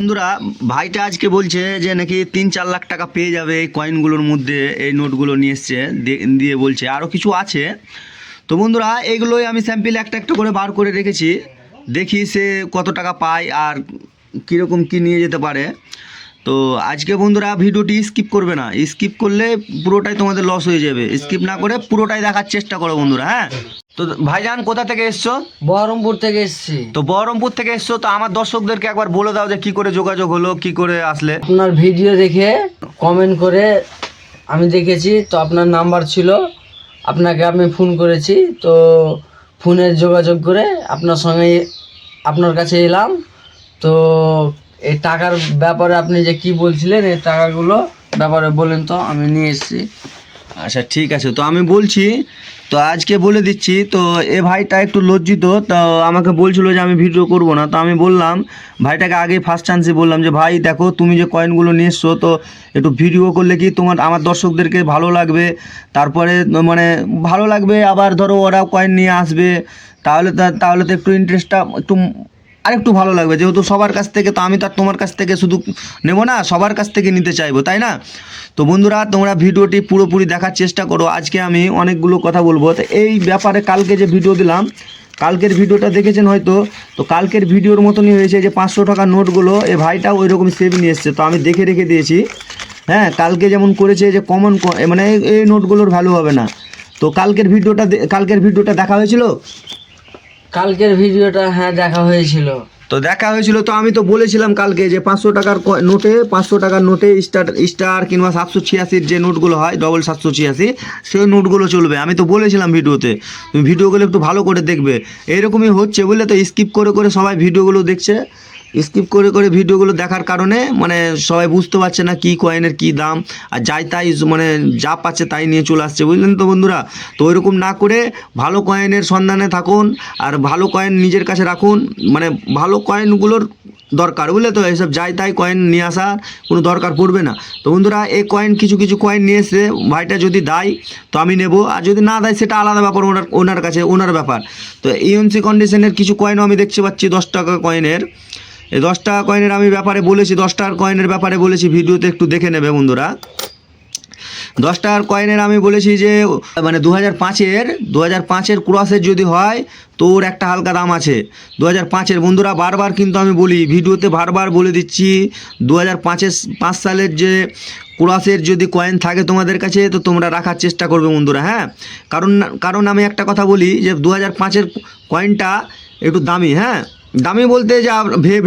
বন্ধুরা, ভাইটা আজকে বলছে যে নাকি তিন চার লাখ টাকা পেয়ে যাবে এই কয়েনগুলোর মধ্যে, এই নোটগুলো নিয়ে এসছে, দিয়ে- বলছে আরও কিছু আছে। তো বন্ধুরা, এইগুলোই আমি স্যাম্পল একটা একটা করে বার করে রেখেছি। দেখি সে কত টাকা পায় আর কীরকম কি নিয়ে যেতে পারে। তো আজকে বন্ধুরা, ভিডিওটি স্কিপ করবে না। স্কিপ করলে পুরোটাই তোমাদের লস হয়ে যাবে। স্কিপ না করে পুরোটাই দেখার চেষ্টা করো বন্ধুরা হ্যাঁ? তো ভাইজান কোথা থেকে এসছো? বহরমপুর থেকে এসেছি। তো বহরমপুর থেকে এসছো তো আমার দর্শকদেরকে একবার বলে দাও যে কি করে যোগাযোগ হলো কি করে আসলে। আপনার ভিডিও দেখে কমেন্ট করে আমি দেখেছি তো আপনার নাম্বার ছিল। আপনাকে আমি ফোন করেছি তো ফোনে যোগাযোগ করে আপনার সঙ্গে আপনার কাছে এলাম। তো এই টাকার ব্যাপারে আপনি যে কি বলছিলেন এই টাকাগুলো ব্যাপারে বলেন তো আমি নিয়ে এসেছি। আচ্ছা ঠিক আছে। তো আমি বলছি, তো আজকে বলে দিচ্ছি, তো এ ভাইটা একটু লজ্জিত, তো আমাকে বলছিল যে আমি ভিডিও করব না। তো আমি বললাম, ভাইটাকে আগে ফার্স্ট চান্সে বললাম যে, ভাই, দেখো, তুমি যে কয়েনগুলো নিয়ে এসছো তো একটু ভিডিও করলে কি তোমার, আমার দর্শকদেরকে ভালো লাগবে? তারপরে মানে ভালো লাগবে। আবার ধরো ওরাও কয়েন নিয়ে আসবে। তাহলে তাহলে তো একটু ইন্টারেস্টটা একটু আরেকটু ভালো লাগবে। যেহেতু সবার কাছ থেকে, তো আমি তো আর তোমার কাছ থেকে শুধু নেব না, সবার কাছ থেকে নিতে চাইব, তাই না? তো বন্ধুরা, তোমরা ভিডিওটি পুরোপুরি দেখার চেষ্টা করো। আজকে আমি অনেকগুলো কথা বলব। তো এই ব্যাপারে কালকে যে ভিডিও দিলাম, কালকের ভিডিওটা দেখেছেন হয়তো? তো কালকের ভিডিওর মতনই হয়েছে যে পাঁচশো টাকার নোটগুলো এ ভাইটাও ওই রকম সেভ নিয়ে এসছে। তো আমি দেখে রেখে দিয়েছি। হ্যাঁ কালকে যেমন করেছে যে কমন মানে এই নোটগুলোর ভ্যালু হবে না। তো কালকের ভিডিওটা কালকের ভিডিওটা দেখা হয়েছিল? কালকের ভিডিওটা হ্যাঁ দেখা হয়েছিল। তো দেখা হয়েছিল, তো আমি তো বলেছিলাম কালকে যে পাঁচশো টাকার নোটে, পাঁচশো টাকার নোটে স্টার স্টার কিংবা সাতশো ছিয়াশির যে নোটগুলো হয় ডবল সাতশো ছিয়াশি, সেই নোটগুলো চলবে। আমি তো বলেছিলাম ভিডিওতে, তুমি ভিডিওগুলো একটু ভালো করে দেখবে। এরকমই হচ্ছে বুঝলে তো স্কিপ করে করে সবাই ভিডিওগুলো দেখছে। স্কিপ করে করে ভিডিওগুলো দেখার কারণে মানে সবাই বুঝতে পারছে না কী কয়েনের কী দাম, আর যাই তাই মানে যা পাচ্ছে তাই নিয়ে চলে আসছে, বুঝলেন তো বন্ধুরা? তো ওইরকম না করে ভালো কয়েনের সন্ধানে থাকুন, আর ভালো কয়েন নিজের কাছে রাখুন মানে ভালো কয়েনগুলোর দরকার, বুঝলে তো? এইসব যাই তাই কয়েন নিয়ে আসার কোনো দরকার পড়বে না। তো বন্ধুরা, এই কয়েন কিছু কিছু কয়েন নিয়ে এসে ভাইটা যদি দেয়, তো আমি নেব, আর যদি না দেয়, সেটা আলাদা ব্যাপার ওনার ওনার কাছে, ওনার ব্যাপার। তো ইউএনসি কন্ডিশনের কিছু কয়েনও আমি দেখতে পাচ্ছি, দশ টাকা কয়েনের এই দশ টাকা কয়েনের আমি ব্যাপারে বলেছি দশ টাকার কয়েনের ব্যাপারে বলেছি, ভিডিওতে একটু দেখে নেবে বন্ধুরা। দশ টাকার কয়েনের আমি বলেছি যে মানে দু হাজার পাঁচের দু হাজার পাঁচের ক্রসের যদি হয় তো ওর একটা হালকা দাম আছে। দু হাজার পাঁচের বন্ধুরা, বারবার কিন্তু আমি বলি, ভিডিওতে বারবার বলে দিচ্ছি দু হাজার পাঁচের পাঁচ সালের যে ক্রসের যদি কয়েন থাকে তোমাদের কাছে, তো তোমরা রাখার চেষ্টা করবে বন্ধুরা হ্যাঁ? কারণ কারণ আমি একটা কথা বলি যে দু হাজার পাঁচের কয়েনটা একটু দামি হ্যাঁ? দামি বলতে যা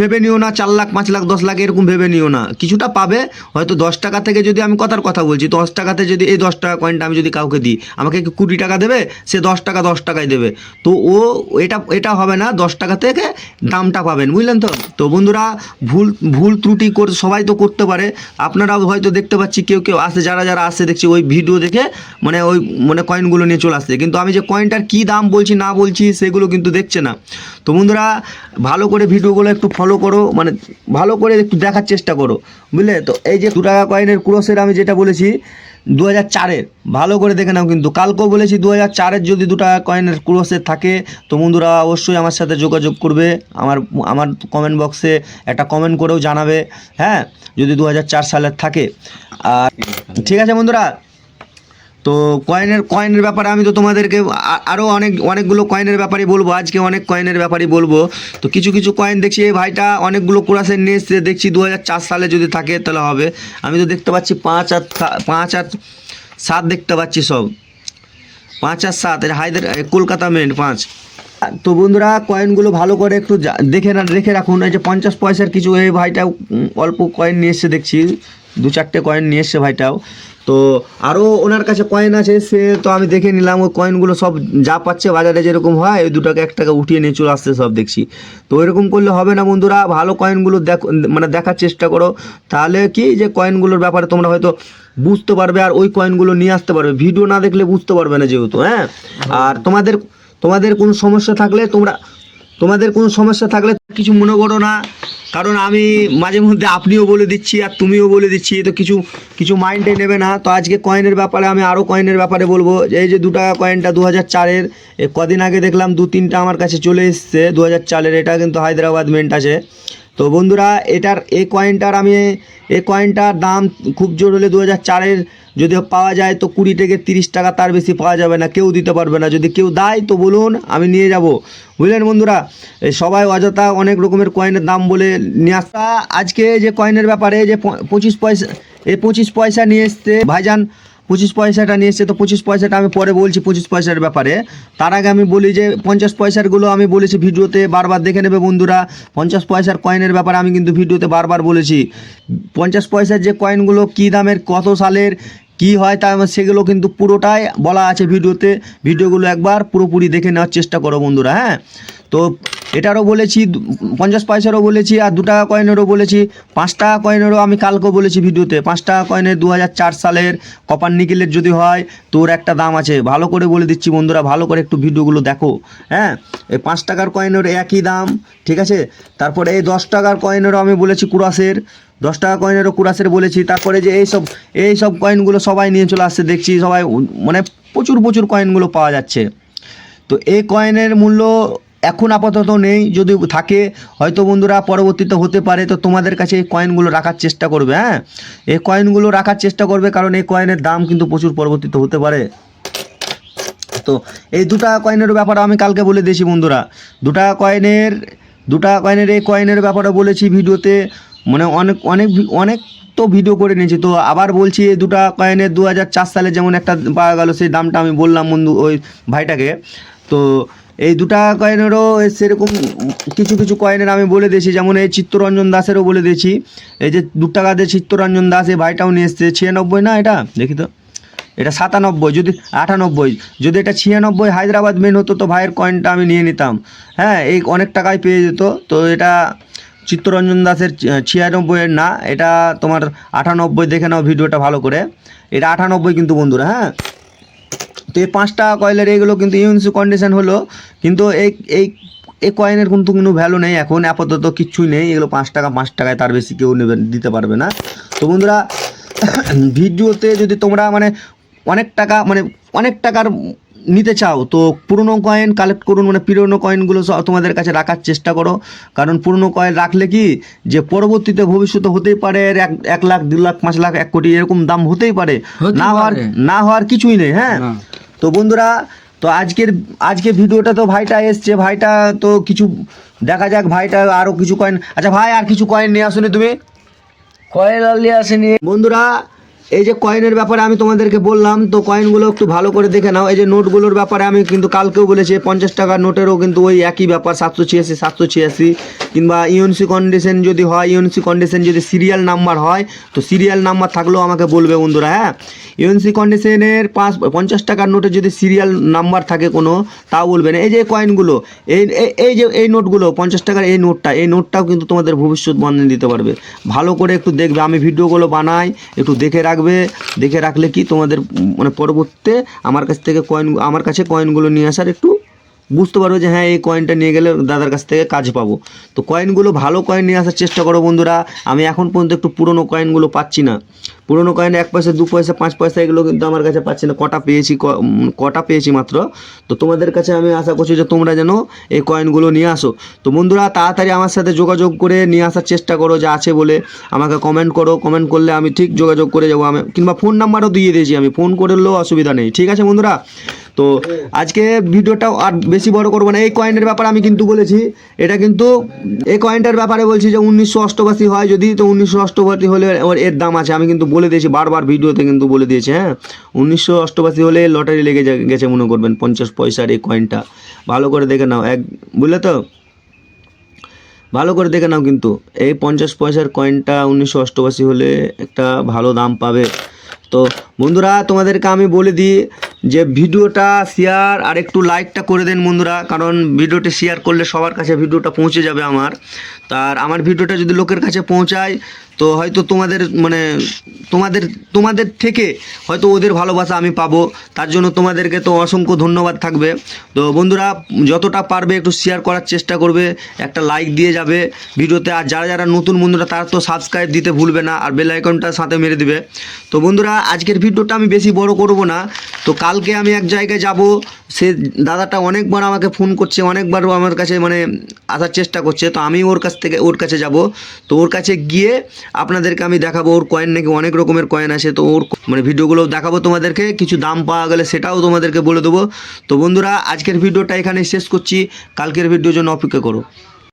ভেবে নিও না, চার লাখ, পাঁচ লাখ, দশ লাখ এরকম ভেবে নিও না। কিছুটা পাবে, হয়তো দশ টাকা থেকে যদি আমি কথার কথা বলছি, দশ টাকাতে যদি, এই দশ টাকা কয়েনটা আমি যদি কাউকে দিই, আমাকে কুড়ি টাকা দেবে? সে দশ টাকা, দশ টাকায় দেবে। তো ও এটা এটা হবে না, দশ টাকা থেকে দামটা পাবেন, বুঝলেন তো? তো বন্ধুরা, ভুল ভুল ত্রুটি করে, সবাই তো করতে পারে। আপনারাও হয়তো দেখতে পাচ্ছি, কেউ কেউ আসে, যারা যারা আসে, দেখছি ওই ভিডিও দেখে মানে ওই মানে কয়েনগুলো নিয়ে চলে আসছে। কিন্তু আমি যে কয়েনটার কী দাম বলছি, না বলছি, সেগুলো কিন্তু দেখছে না। তো বন্ধুরা ভালো করে ভিডিওগুলো একটু ফলো করো মানে ভালো করে একটু দেখার চেষ্টা করো, বুঝলে? তো এই যে দু টাকা কয়েনের ক্রোসের আমি যেটা বলেছি দু হাজার চারের, ভালো করে দেখে নাও কিন্তু। কালকেও বলেছি দু হাজার চারের যদি দু টাকা কয়েনের ক্রোসের থাকে, তো বন্ধুরা অবশ্যই আমার সাথে যোগাযোগ করবে, আমার আমার কমেন্ট বক্সে একটা কমেন্ট করেও জানাবে হ্যাঁ? যদি দু হাজার চার সালের থাকে। আর ঠিক আছে বন্ধুরা? তো কয়েনের কয়েনের ব্যাপারে আমি তো তোমাদেরকে আরও অনেক, অনেকগুলো কয়েনের ব্যাপারে বলব, আজকে অনেক কয়েনের ব্যাপারে বলব। তো কিছু কিছু কয়েন দেখছি, এই ভাইটা অনেকগুলো কোরাসের নিয়ে এসছে দেখছি দু হাজার চার সালে যদি থাকে তাহলে হবে। আমি তো দেখতে পাচ্ছি পাঁচ আর পাঁচ আর সাত দেখতে পাচ্ছি সব। পাঁচ আর সাত এটা হায়দ্রা কলকাতা মেন পাঁচ। তো বন্ধুরা কয়েনগুলো ভালো করে একটু দেখে না রেখে রাখুন, এই যে পঞ্চাশ পয়সার কিছু এই ভাইটা অল্প কয়েন নিয়ে এসছে দেখছি। দু চারটে কয়েন নিয়ে এসছে ভাইটাও। তো আরও ওনার কাছে কয়েন আছে, সে তো আমি দেখে নিলাম, ওই কয়েনগুলো সব যা পাচ্ছে বাজারে যেরকম হয় ওই দু টাকা এক টাকা উঠিয়ে নিয়ে চলে আসছে সব দেখছি। তো এরকম করলে হবে না বন্ধুরা, ভালো কয়েনগুলো দেখো মানে দেখার চেষ্টা করো। তাহলে কি যে কয়েনগুলোর ব্যাপারে তোমরা হয়তো বুঝতে পারবে, আর ওই কয়েনগুলো নিয়ে আসতে পারবে। ভিডিও না দেখলে বুঝতে পারবে না যেহেতু হ্যাঁ? আর তোমাদের তোমাদের কোনো সমস্যা থাকলে তোমরা, তোমাদের কোনো সমস্যা থাকলে কিছু মনে করো না। কারণ আমি মাঝে মধ্যে আপনিও বলে দিচ্ছি আর তুমিও বলে দিচ্ছি তো কিছু কিছু মাইন্ডে নেবে না। তো আজকে কয়েনের ব্যাপারে আমি আরও কয়েনের ব্যাপারে বলব। যে এই যে দু টাকা কয়েনটা দু হাজার চারের কদিন আগে দেখলাম দু তিনটা আমার কাছে চলে এসছে। দু হাজার চারের এটা কিন্তু হায়দ্রাবাদ মেন্ট আছে। তো বন্ধুরা, এটার এই কয়েনটার আমি এই কয়েনটার দাম খুব জোর হলে দু হাজার চারের যদি পাওয়া যায়, তো কুড়ি থেকে তিরিশ টাকা তার বেশি পাওয়া যাবে না, কেউ দিতে পারবে না। যদি কেউ দেয়, তো বলুন, আমি নিয়ে যাব। বুঝলেন বন্ধুরা? সবাই অযথা অনেক রকমের কয়েনের দাম বলে নিয়ে আসা। আজকে যে কয়েনের ব্যাপারে যে পঁচিশ পয়সা এই পঁচিশ পয়সা নিয়ে এসছে ভাইজান পঁচিশ পয়সাটা নিয়ে এসছে, তো পঁচিশ পয়সাটা আমি পরে বলছি পঁচিশ পয়সার ব্যাপারে। তার আগে আমি বলি যে, পঞ্চাশ পয়সারগুলো আমি বলেছি ভিডিওতে, বারবার দেখে নেবে বন্ধুরা। পঞ্চাশ পয়সার কয়েনের ব্যাপারে আমি কিন্তু ভিডিওতে বারবার বলেছি। পঞ্চাশ পয়সার যে কয়েনগুলো কী দামের, কত সালের কি হয় তা সেগুলো কিন্তু পুরোটাই বলা আছে ভিডিওতে। ভিডিওগুলো একবার পুরোপুরি দেখে নেওয়ার চেষ্টা করো বন্ধুরা হ্যাঁ? তো এটারও বলেছি পঞ্চাশ পয়সারও বলেছি আর দু টাকা কয়েনেরও বলেছি। পাঁচ টাকা কয়েনেরও আমি কালকেও বলেছি ভিডিওতে। পাঁচ টাকা কয়েনের দু হাজার চার সালের কপার নিকেলের যদি হয় তোর একটা দাম আছে। ভালো করে বলে দিচ্ছি বন্ধুরা, ভালো করে একটু ভিডিওগুলো দেখো হ্যাঁ? এই পাঁচ টাকার কয়েনের একই দাম, ঠিক আছে? তারপরে এই দশ টাকার কয়েনেরও আমি বলেছি কুরাসের দশ টাকা কয়েনেরও কুরাসের বলেছি, তারপরে যে এই সব এই সব কয়েনগুলো সবাই নিয়ে চলে আসছে, দেখছি সবাই মানে প্রচুর প্রচুর কয়েনগুলো পাওয়া যাচ্ছে। তো এই কয়েনের মূল্য এখন আপাতত নেই, যদি থাকে, হয়তো বন্ধুরা পরবর্তীতে হতে পারে, তো তোমাদের কাছে এই কয়েনগুলো রাখার চেষ্টা করবে হ্যাঁ? এই কয়েনগুলো রাখার চেষ্টা করবে, কারণ এই কয়েনের দাম কিন্তু প্রচুর পরবর্তীতে হতে পারে। তো এই দু টাকা কয়েনের ব্যাপারে আমি কালকে বলে দিয়েছি বন্ধুরা। দু টাকা কয়েনের দু টাকা কয়েনের এই কয়েনের ব্যাপারে বলেছি ভিডিওতে। মানে অনেক অনেক অনেক তো ভিডিও করে নিয়েছি। তো আবার বলছি এই দু টাকা কয়েনের দু হাজার চার সালে যেমন একটা পাওয়া গেল, সেই দামটা আমি বললাম বন্ধু ওই ভাইটাকে। তো এই দু টাকা কয়েনেরও সেরকম কিছু কিছু কয়েনের আমি বলে দিয়েছি। যেমন এই চিত্তরঞ্জন দাসেরও বলে দিয়েছি। এই যে দু টাকা দিয়ে চিত্তরঞ্জন দাস এই ভাইটাও নিয়ে এসছে। ছিয়ানব্বই না এটা? দেখি তো। এটা সাতানব্বই, যদি আটানব্বই। যদি এটা ছিয়ানব্বই হায়দ্রাবাদ মেন হতো তো ভাইয়ের কয়েনটা আমি নিয়ে নিতাম। হ্যাঁ এই অনেক টাকায় পেয়ে যেত। তো এটা চিত্তরঞ্জন দাসের ছিয়ানব্বইয়ের না, এটা তোমার আটানব্বই দেখে নাও ভিডিওটা ভালো করে। এটা আটানব্বই কিন্তু বন্ধুরা হ্যাঁ? তো এই পাঁচটা কয়েলের এইগুলো কিন্তু ইউএনসি কন্ডিশন হলো, কিন্তু এই এই এই কয়েনের কিন্তু কোনো ভ্যালু নেই এখন, আপাতত কিচ্ছুই নেই, এগুলো পাঁচ টাকা, পাঁচ টাকায় তার বেশি কেউ নেবে, দিতে পারবে না। তো বন্ধুরা, ভিডিওতে যদি তোমরা মানে অনেক টাকা মানে অনেক টাকার নিতে চাও তো পুরনো কয়েন কালেক্ট করুন মানে পুরনো কয়েনগুলো সব তোমাদের কাছে রাখার চেষ্টা করো। কারণ পুরনো কয়েন রাখলে কি যে পরবর্তীতে ভবিষ্যতে হতেই পারে এক এক লাখ দু লাখ পাঁচ লাখ এক কোটি এরকম দাম হতেই পারে। না হওয়ার না হওয়ার কিছুই নেই হ্যাঁ? তো বন্ধুরা তো আজকের আজকে ভিডিওটা তো ভাইটা এসছে ভাইটা তো কিছু দেখা যাক ভাইটা আরও কিছু কয়েন আচ্ছা ভাই আর কিছু কয়েন নিয়ে আসুনি তুমি? কয়েল আলি আসেনি। বন্ধুরা এই যে কয়েনের ব্যাপারে আমি তোমাদেরকে বললাম, তো কয়েনগুলো একটু ভালো করে দেখে নাও। এই যে নোটগুলোর ব্যাপারে আমি কিন্তু কালকেও বলেছি পঞ্চাশ টাকার নোটেরও কিন্তু ওই একই ব্যাপার, সাতশো ছিয়াশি সাতশো ছিয়াশি। কিংবা ইউএনসি কন্ডিশন যদি হয় ইউএনসি কন্ডিশন যদি সিরিয়াল নাম্বার হয়, তো সিরিয়াল নাম্বার থাকলেও আমাকে বলবে বন্ধুরা হ্যাঁ? ইউএনসি কন্ডিশনের পাঁচ, পঞ্চাশ টাকার নোটে যদি সিরিয়াল নাম্বার থাকে কোনো, তাও বলবে না। এই যে কয়েনগুলো এই, এই- যে, এই নোটগুলো পঞ্চাশ টাকার এই নোটটা এই নোটটাও কিন্তু তোমাদের ভবিষ্যৎ বন্ধন দিতে পারবে। ভালো করে একটু দেখবে, আমি ভিডিওগুলো বানাই, একটু দেখে রাখবে দেখে রাখলে কি তোমাদের মানে পরবর্তীতে আমার কাছ থেকে কয়েন আমার কাছে কয়েনগুলো নিয়ে আসার একটু বুঝতে পারব যে হ্যাঁ এই কয়েনটা নিয়ে গেলে দাদার কাছ থেকে কাজ পাবো। তো কয়েনগুলো ভালো কয়েন নিয়ে আসার চেষ্টা করো বন্ধুরা। আমি এখন পর্যন্ত একটু পুরনো কয়েনগুলো পাচ্ছি না। পুরনো কয়েন এক পয়সা, দু পয়সা, পাঁচ পয়সা এগুলো কিন্তু আমার কাছে পাচ্ছি না। কটা পেয়েছি কটা পেয়েছি মাত্র। তো তোমাদের কাছে আমি আশা করছি যে তোমরা যেন এই কয়েনগুলো নিয়ে আসো। তো বন্ধুরা, তাড়াতাড়ি আমার সাথে যোগাযোগ করে নিয়ে আসার চেষ্টা করো, যা আছে বলে। আমাকে কমেন্ট করো। কমেন্ট করলে আমি ঠিক যোগাযোগ করে যাব। আমি কিংবা ফোন নাম্বারও দিয়ে দিয়েছি আমি। ফোন করলেও অসুবিধা নেই। ঠিক আছে বন্ধুরা? তো আজকে ভিডিওটা আর বেশি বড় করব না। এই কয়েনের ব্যাপারে আমি কিন্তু বলেছি, এটা কিন্তু এই কয়েনটার ব্যাপারে বলছি যে উনিশশো অষ্টআশি হয় যদি, তো উনিশশো অষ্টআশি হলে এর দাম আছে। আমি কিন্তু বলে দিয়েছি, বারবার ভিডিওতে কিন্তু বলে দিয়েছি হ্যাঁ? উনিশশো অষ্টআশি হলে লটারি লেগে গেছে মনে করবেন, পঞ্চাশ পয়সার এই কয়েনটা ভালো করে দেখে নাও, এক, বুঝলে তো? ভালো করে দেখে নাও কিন্তু, এই পঞ্চাশ পয়সার কয়েনটা উনিশশো অষ্টআশি হলে একটা ভালো দাম পাবে। তো বন্ধুরা, তোমাদেরকে আমি বলে দিই যে ভিডিওটা শেয়ার আর একটু লাইকটা করে দেন বন্ধুরা, কারণ ভিডিওটি শেয়ার করলে সবার কাছে ভিডিওটা পৌঁছে যাবে আমার। তার আমার ভিডিওটা যদি লোকের কাছে পৌঁছায় তো হয়তো তোমাদের মানে তোমাদের তোমাদের থেকে হয়তো ওদের ভালোবাসা আমি পাবো। তার জন্য তোমাদেরকে তো অসংখ্য ধন্যবাদ থাকবে। তো বন্ধুরা, যতটা পারবে একটু শেয়ার করার চেষ্টা করবে, একটা লাইক দিয়ে যাবে ভিডিওতে। আর যারা যারা নতুন বন্ধুরা, তারা তো সাবস্ক্রাইব দিতে ভুলবে না, আর বেল আইকনটা সাথে মেরে দিবে। তো বন্ধুরা, আজকের ভিডিওটা আমি বেশি বড় করব না। তো কালকে আমি এক জায়গায় যাব, সে দাদাটা অনেকবার আমাকে ফোন করছে অনেকবার আমার কাছে মানে আসার চেষ্টা করছে। তো আমি ওর কাছ থেকে, ওর কাছে যাব। তো ওর কাছে গিয়ে আপনাদেরকে আমি দেখাবো, ওর কয়েন নাকি অনেক রকমের কয়েন আছে তো ওর মানে ভিডিওগুলো দেখাবো তোমাদেরকে, কিছু দাম পাওয়া গেলে সেটাও তোমাদেরকে বলে দেবো। তো বন্ধুরা, আজকের ভিডিওটা এখানে শেষ করছি, কালকের ভিডিওর জন্য অপেক্ষা করো।